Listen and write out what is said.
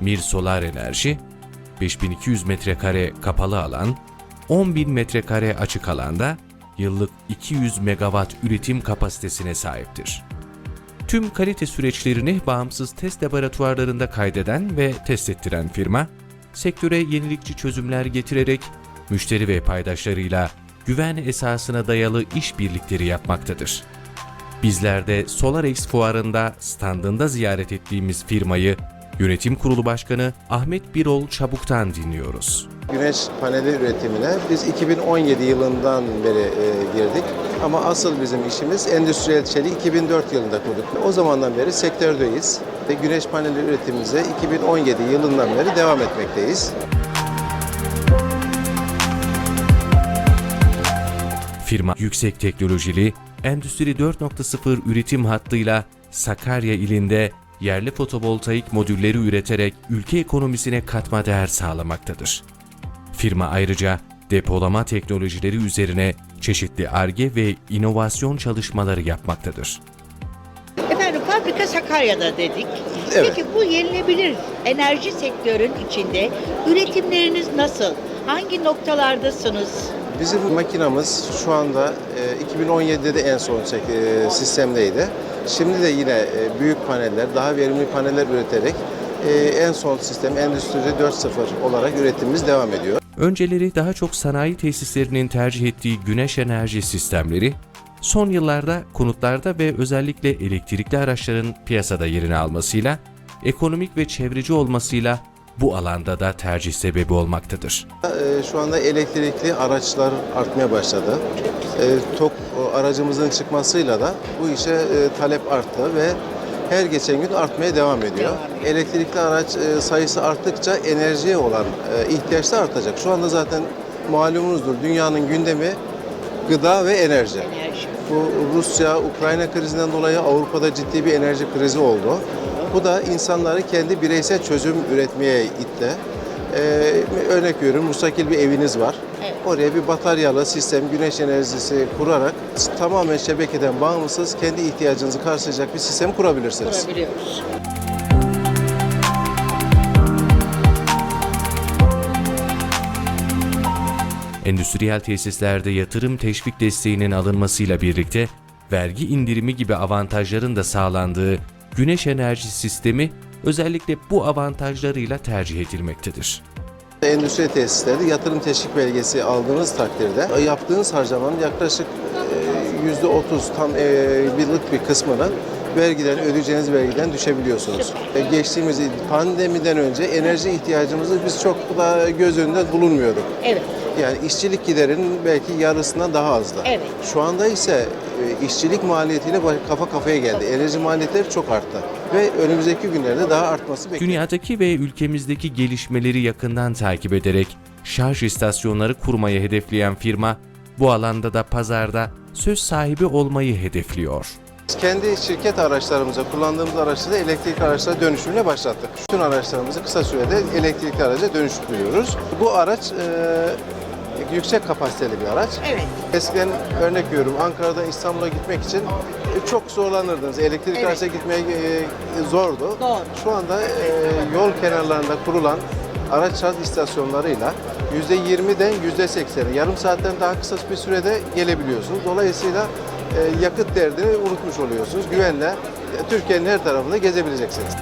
Mir Solar Enerji, 5200 metrekare kapalı alan, 10.000 metrekare açık alanda yıllık 200 megawatt üretim kapasitesine sahiptir. Tüm kalite süreçlerini bağımsız test laboratuvarlarında kaydeden ve test ettiren firma, sektöre yenilikçi çözümler getirerek müşteri ve paydaşlarıyla güven esasına dayalı işbirlikleri yapmaktadır. Bizler de SolarX fuarında standında ziyaret ettiğimiz firmayı Yönetim Kurulu Başkanı Ahmet Birol Çabuk'tan dinliyoruz. Güneş paneli üretimine biz 2017 yılından beri e, girdik. Ama asıl bizim işimiz endüstriyel çeliği 2004 yılında kurduk. O zamandan beri sektördeyiz ve güneş paneli üretimimize 2017 yılından beri devam etmekteyiz. Firma yüksek teknolojili Endüstri 4.0 üretim hattıyla Sakarya ilinde yerli fotovoltaik modülleri üreterek ülke ekonomisine katma değer sağlamaktadır. Firma ayrıca depolama teknolojileri üzerine çeşitli ARGE ve inovasyon çalışmaları yapmaktadır. Efendim fabrika Sakarya'da dedik. Evet. Peki bu yenilebilir enerji sektörün içinde üretimleriniz nasıl? Hangi noktalardasınız? Bizim makinamız şu anda e, 2017'de de en son e, sistemdeydi. Şimdi de yine e, büyük paneller, daha verimli paneller üreterek e, en son sistem Endüstri 4.0 olarak üretimimiz devam ediyor. Önceleri daha çok sanayi tesislerinin tercih ettiği güneş enerji sistemleri, son yıllarda konutlarda ve özellikle elektrikli araçların piyasada yerini almasıyla, ekonomik ve çevreci olmasıyla bu alanda da tercih sebebi olmaktadır. E, Şu anda elektrikli araçlar artmaya başladı. E, TOK aracımızın çıkmasıyla da bu işe e, talep arttı ve her geçen gün artmaya devam ediyor. Elektrikli araç e, sayısı arttıkça enerjiye olan e, ihtiyaç da artacak. Şu anda zaten malumunuzdur dünyanın gündemi gıda ve enerji. Enerji. Bu Rusya-Ukrayna krizinden dolayı Avrupa'da ciddi bir enerji krizi oldu. Bu da insanları kendi bireysel çözüm üretmeye itti. Ee, örnek veriyorum, müstakil bir eviniz var. Evet. Oraya bir bataryalı sistem, güneş enerjisi kurarak tamamen şebekeden bağımsız kendi ihtiyacınızı karşılayacak bir sistem kurabilirsiniz. Kurabiliyoruz. Endüstriyel tesislerde yatırım teşvik desteğinin alınmasıyla birlikte vergi indirimi gibi avantajların da sağlandığı güneş enerji sistemi özellikle bu avantajlarıyla tercih edilmektedir. Endüstri tesislerde yatırım teşvik belgesi aldığınız takdirde yaptığınız harcamanın yaklaşık e, %30 tam e, yıllık bir kısmını vergiden, ödeyeceğiniz vergiden düşebiliyorsunuz. E, Geçtiğimiz pandemiden önce enerji ihtiyacımızı biz çok da göz önünde bulunmuyorduk. Evet. Yani işçilik giderinin belki yarısından daha azdı. Evet. Şu anda ise e, işçilik maliyetiyle kafa kafaya geldi. Enerji maliyetleri çok arttı. Ve önümüzdeki günlerde daha artması bekleniyor. Dünyadaki ve ülkemizdeki gelişmeleri yakından takip ederek şarj istasyonları kurmayı hedefleyen firma bu alanda da pazarda söz sahibi olmayı hedefliyor. Kendi şirket araçlarımıza, kullandığımız araçları elektrikli araçlara dönüşümüne başlattık. Bütün araçlarımızı kısa sürede elektrikli araca dönüştürüyoruz. Bu araç e, yüksek kapasiteli bir araç. Evet. Eskiden örnek veriyorum Ankara'dan İstanbul'a gitmek için e, çok zorlanırdınız. Elektrik Evet. araçla gitmeye e, zordu. Doğru. Şu anda e, yol kenarlarında kurulan araç şarj istasyonlarıyla %20'den %80'e yarım saatten daha kısa bir sürede gelebiliyorsunuz. Dolayısıyla yakıt derdini unutmuş oluyorsunuz. Güvenle e, Türkiye'nin her tarafında gezebileceksiniz.